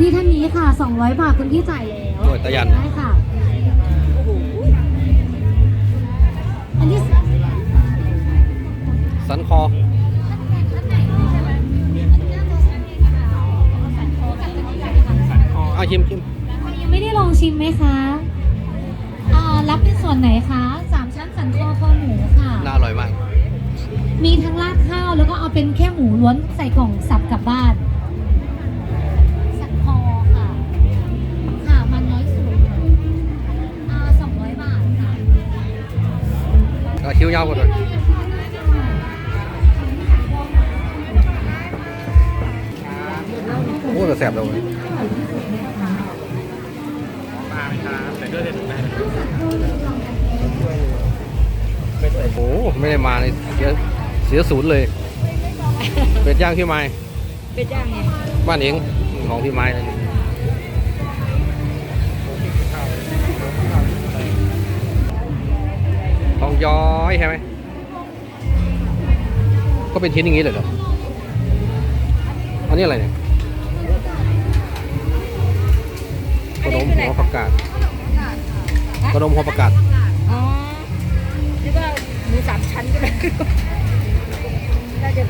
พี่ท่านนี้ค่ะ 200 บาทคุณพี่จ่ายแล้วโอ้ยตะยัน ได้ค่ะ อันนี้สันคอ เอาชิมชิมยังไม่ได้ลองชิมไหมคะอ่ารับเป็นส่วนไหนคะสามชั้นสันคอคอหมูค่ะ น่าอร่อยมาก มีทั้งราดข้าวแล้วก็เอาเป็นแค่หมูล้วนใส่กล่องสับกลับบ้าน คิ้วยาวกว่าเลยโอ้แต่แสบเลยมาไหมครับแต่ด้วยเด็ดได้โอ้โหไม่ได้มาเลยเสียเสียศูนย์เลย เป็ดย่างพี่ไม้เป็ดย่างไงบ้านเองของพี่ไม้เลย ย้อยใช่ไหมก็เป็นชิ้นอย่างนี้เลยเหรออันนี้อะไรเนี่ยขนมหัวผักกาดขนมหัวผักกาดอ๋อนี่ก็มูสามชั้นก็ได้น่าจะ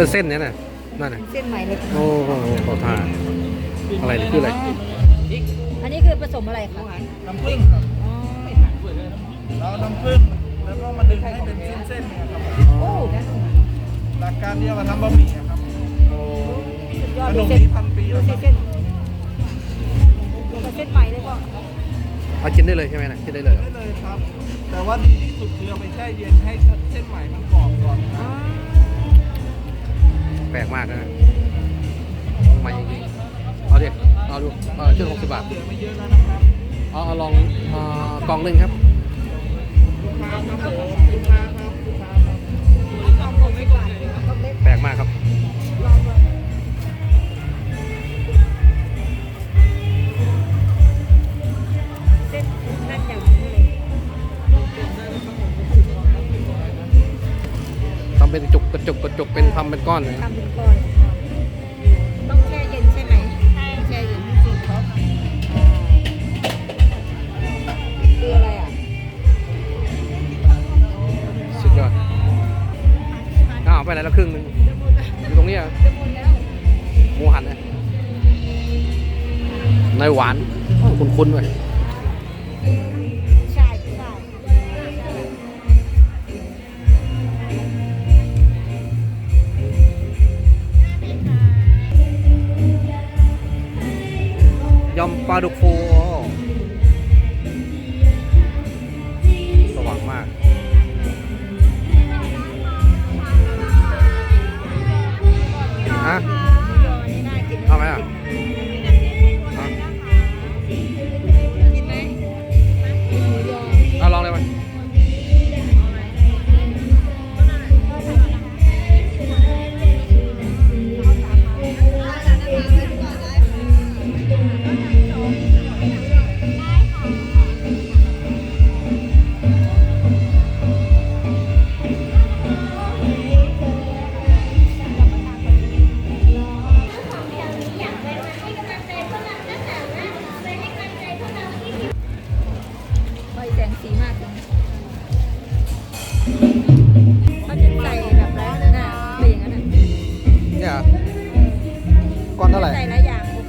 เป็นเส้นเนี่ยนะนั่นน่ะเส้นใหม่เลยโอ้โหขอทานอะไรนี่คืออะไรอันนี้คือผสมอะไรคะน้ำผึ้งครับอ๋อเราน้ำผึ้งแล้วก็มาดึงให้เป็นเส้นๆเนี่ยครับโอ้หลักการเดียวกับทำบะหมี่อะครับสุดยอขดนดูมเส้นนี้พันปีดูแล้วคสิรับเส้นดูกับเส้นใหม่เลยก็เอากินได้เลยใช่ไหมนะกินได้เลยเหรอได้เลยครับ แต่ว่าดีที่สุดคือเอาไปแช่เย็นให้เส้นใหม่มันกรอบก่อนคอ๋รัอบ แปลกมากนะใหม่จริงๆเอาดิเอาดูเอาชุดหกสิบบาทเหลือไม่เยอะแล้วนะครับเอาเอาลองเออกล่องหนึ่งครับแปลกมากครับ เป็นทำเป็นก้อนเลยทำเป็นก้อน ต้องแช่เย็นใช่ไหมใช่แช่เย็นสุดครับคืออะไรอะสุดยอดอ้าวไปไหนแล้วครึ่งหนึงอยู่ตรงนี้เหรอจะหมดแล้วหมูหันนะนายหวานคุ้นคุ้นๆไว้ย ปลาดุกฟูสว่างมาก ฮะ อนเท่าไหร่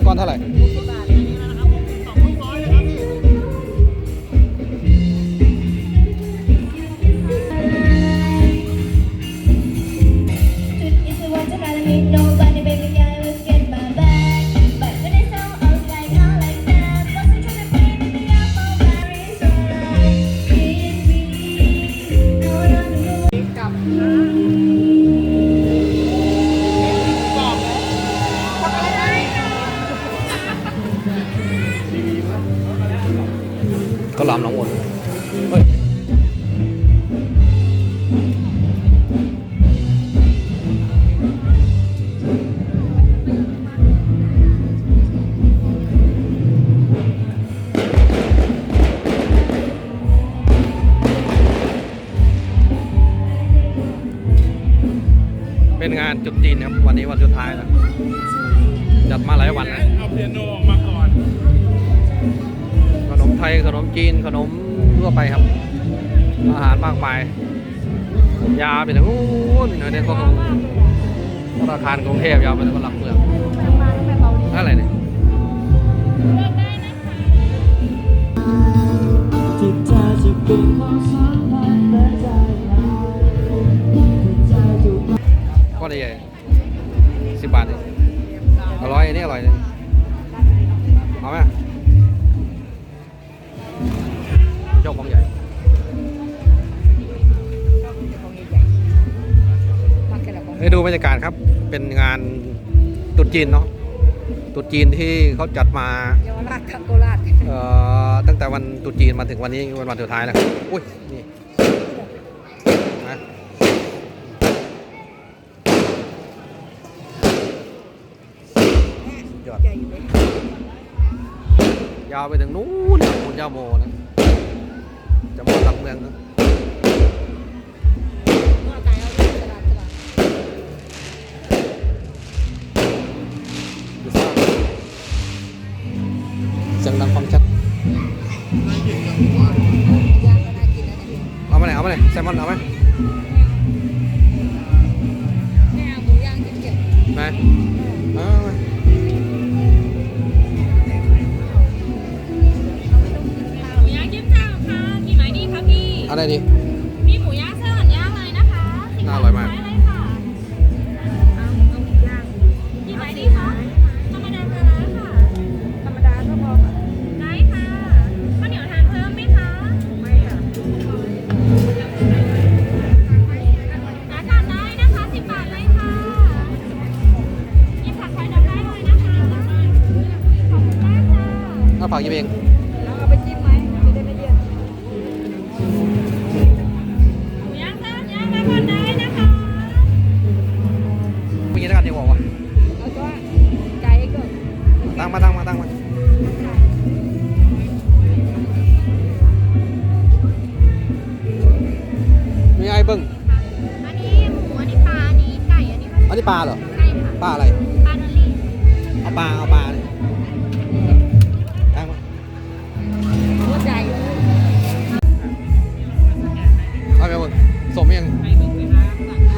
ก้อนเท่าไหร่ ก็ล้ำน้องวนเฮ้ย นขนมทั่วไปครับ อาหารมากมาย ยาวไปถึงนู้นนะเนี่ยก็ขอธนาคารกรุงเทพยาวไปถึงหลักเมืองอะไรเนี่ยที่เธอจะเป็นความสันธ์ได้ใจกก้อนใหญ่สิบบาทเองอร่อยอันนี้อร่อยเลยเอาไหม ชอบของใหญ่มาแค่ละคนให้ดูบรรยากาศครับ เป็นงานตรุษจีนเนาะตรุษจีนที่เขาจัดมาเยาวราชกับโคราชเอ่อตั้งแต่วันตรุษจีนมาถึงวันนี้วันวันสุดท้ายแล้วครับอุ้ยนี่นะยอดใหญ่อยู่เลยยาวไปถึงนู้นนะคุณย่าโมนะจะมาหลั กเมืองนะนอกจากเอาเรื่องตลาดตลาดดูสิเสียงดังฟังชัดย่างก็น่ากินนะเนี่ยเอามาไหนเอามาไหนแซลมอนเอาไหม บิ้งอันนี้หมูอันนี้ปลาอันนี้ไก่อันนี้อันนี้ปลาเหรอไก่ค่ะปลาอะไร ปลาดอลลี่เอาปลา เอาปลาเลยตั้งมาหัวใจเอาไปหมดสมยัง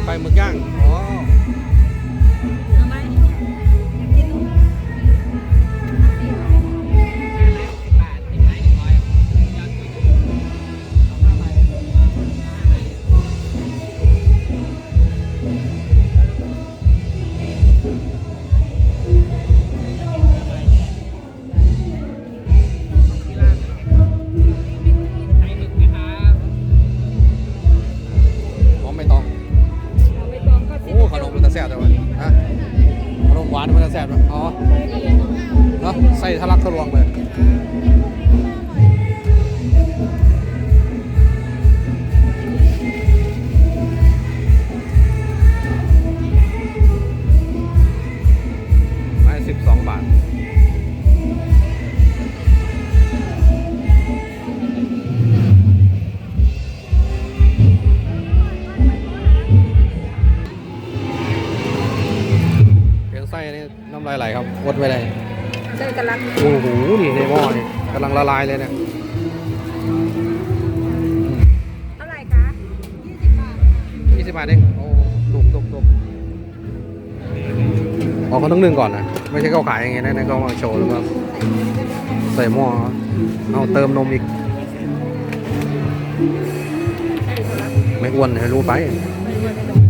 ไปหมึกย่าง เลยเนี่ยเท่าไหร่คะ20บาทยี่สิบบาทเองโอ้ถูกถูกถูกอ๋อเขาต้องนึ่งก่อนนะ ไม่ใช่เขาขายอย่างเงี้ยนะนะเขามาโชว์แล้วก็ใส่หม้อเอาเติมนมอีก ไม่อ้วนให้รู้ไปโ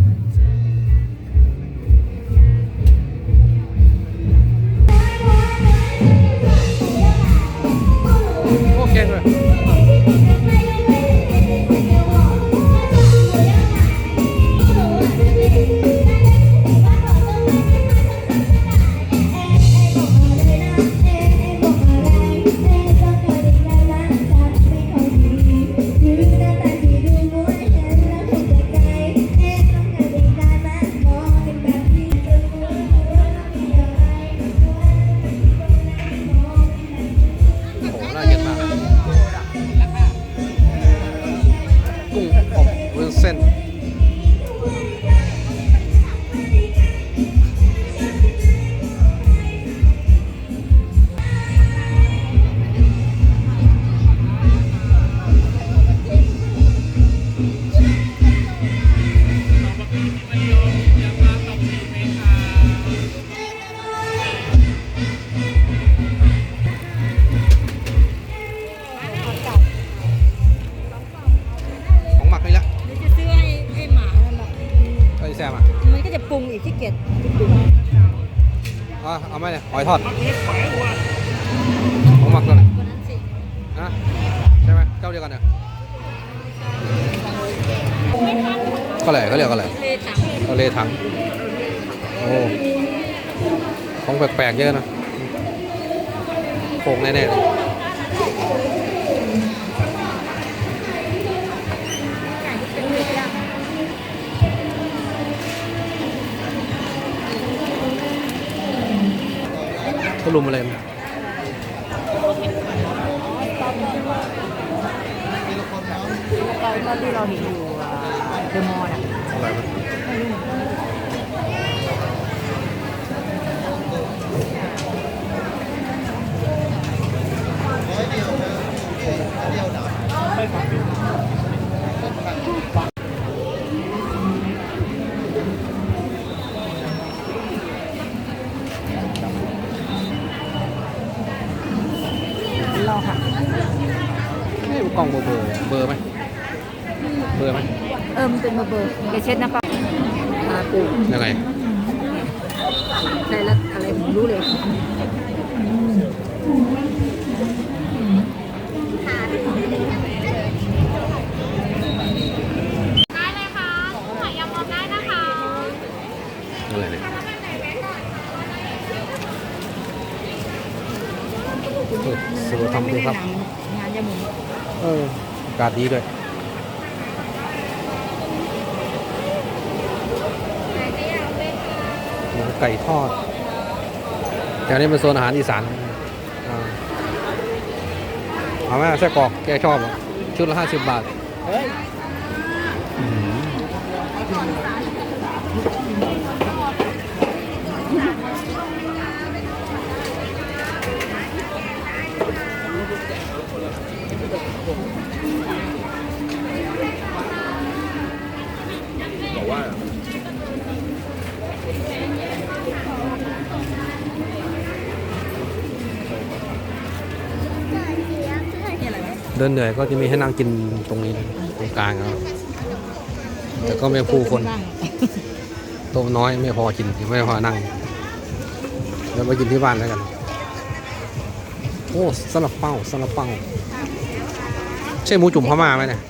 อาไหมเนี่ยหอยทอดผมหมักตัวไหนคนนั้นนะใช่ไหมเจ้าเดียวกันเนี่ยก็แหละก็เรียกก็แหล่เลยทะเลถังโอ้ของแปลกๆเยอะนะโคงแน่ๆ ลยเขาลุมอะไรมั้ยตอนที่เราเห็นอยู่เดอะมอลล์อะอะไรมั้ยเอ้ยกล่องเบอร์เบอร์เบอร์ไหมเบอร์ไหม เออ มันเป็นเบอร์เบอร์แกเช็ดนะป้าอาปูยังไงใช่แล้วอะไรผมรู้เลยได้เลยค่ะหอยยำรวมได้นะคะอะไรเนี่ยเออสวยทำดีครับงานยาหมูเอออากาศดีด้วยหมู ไก่ทอดแถวนี้เป็นโซนอาหารอีสานเอาไหมไส้กรอกแกชอบชุดละห้าสิบบาท ดินเหนื่อยก็จะมีให้นั่งกินตรงนี้นะตรงกลางครับแต่ก็ไม่ผู้คนโต๊ะน้อยไม่พอกินไม่พอนั่งเดี๋ยวไปกินที่บ้านแล้วกัน โอ้สลับเป้าสลับเป้าใช่หมูจุ่มพม่าไหมเนี่ย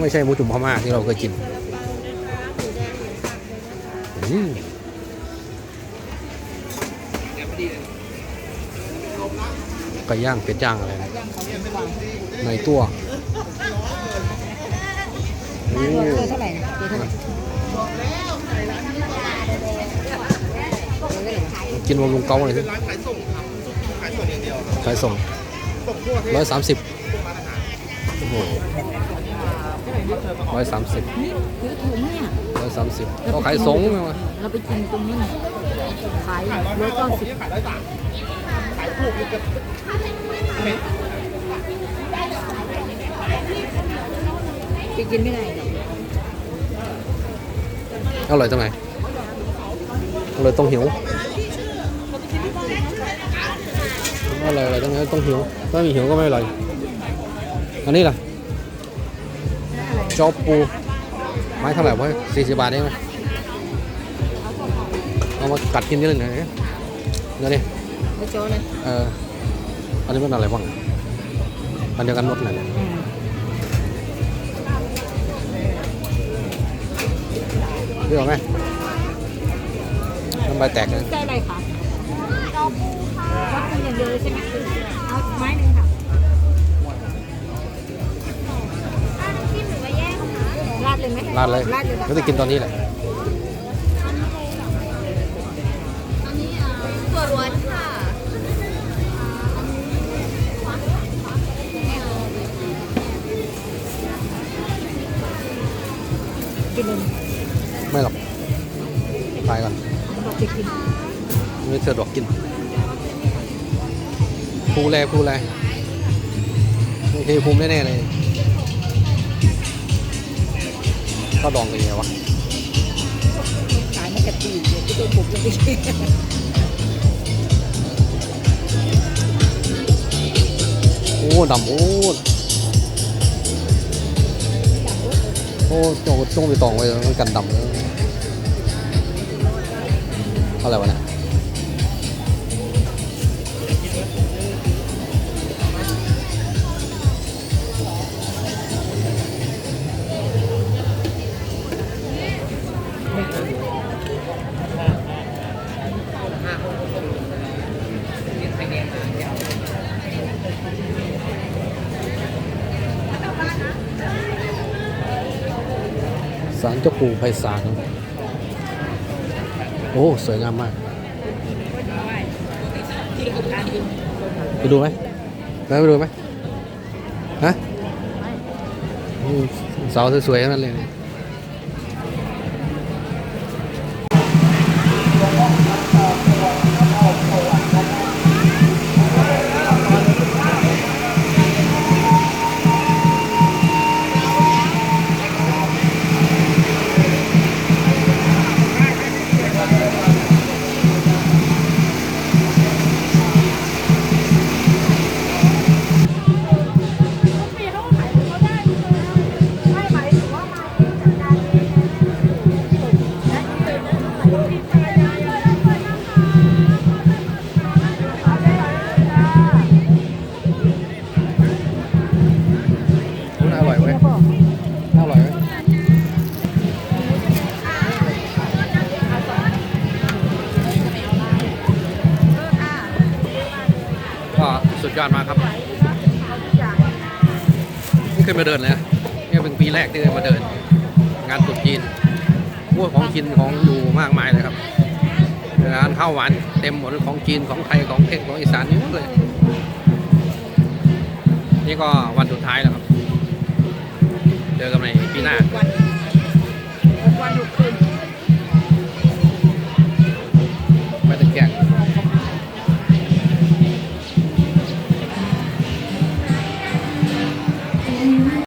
ไม่ใช่หมูจุ่มพม่าที่เราเคยกินอืม ไก่ย่างเป็ดย่างอะไรนะในตัวโอ้ตัวเท่าไหร่นะตัวเท่าไหร่กินวงลุงเกาเลยสิร้านขายส่งครับขายส่งอย่างเดียวขายส่งส่งทั่วประเทศร้อยสามสิบโอ้โหร้อยสามสิบซื้อถุงเนี่ยร้อยสามสิบก็ขายส่งไงวะเราไปกินตรงนั้นขายร้อยเก้าสิบ ขายร้อยู่ก็ไปกินไม่ได้หรอกอร่อยตรงไหนอร่อยตรงหิวอร่อยอะไรตรงไหนตรงหิวถ้ามีหิวก็ไม่อร่อยอันนี้ล่ะจอบปูไม้เท่าไหร่วะสี่สิบบาทเองไหมเอามากัดกินนิดหนึ่งหนนะเดี๋ยนี้ ไม่โจ้เลยเอออันนี้มันอะไรบ้างอันเดียวกันหมดเลยอืมเรื่องไหมน้ำใบแตกเลยใช่อะไรคะดอกปูค่ะวัดปูอย่างเดียวเลยใช่ไหมเอาไม้หนึ่งค่ะราดเลยไหมราดเลยราดเลยไม่ได้กินตอนนี้แหละ เลยไม่หรอกตายก่อนบอกไปกินไม่สะดวกกินภูแลภูแลโอเคภูมิแน่ๆเลยข้าวดองเป็นไงวะขายมันกะตีเดี๋ยวที่โดนบุกลงไปกินโอ้ดำโอ้ โอ้จ้องจงไปตองไว้กันดำอะไรวะเนี่ย สารเจ้าปู่ไพศาลโอ้ สวยงามมาก ไปดูไหมไปไปดูไหมฮะเสาสวยๆทั้งนั้นเลย ยอดมากครับ ขึ้นมาเดินเลยนี่เป็นปีแรกที่มาเดิน งานตุ๊จีนพวกของกินของอยู่มากมายเลยครับร้านข้าวหวานเต็มหมดของจีนของไทยของเทศของอีสานนี่หมเลย นี่ก็วันสุดท้ายแล้วครับ เจอกันในปีหน้าวันหกคื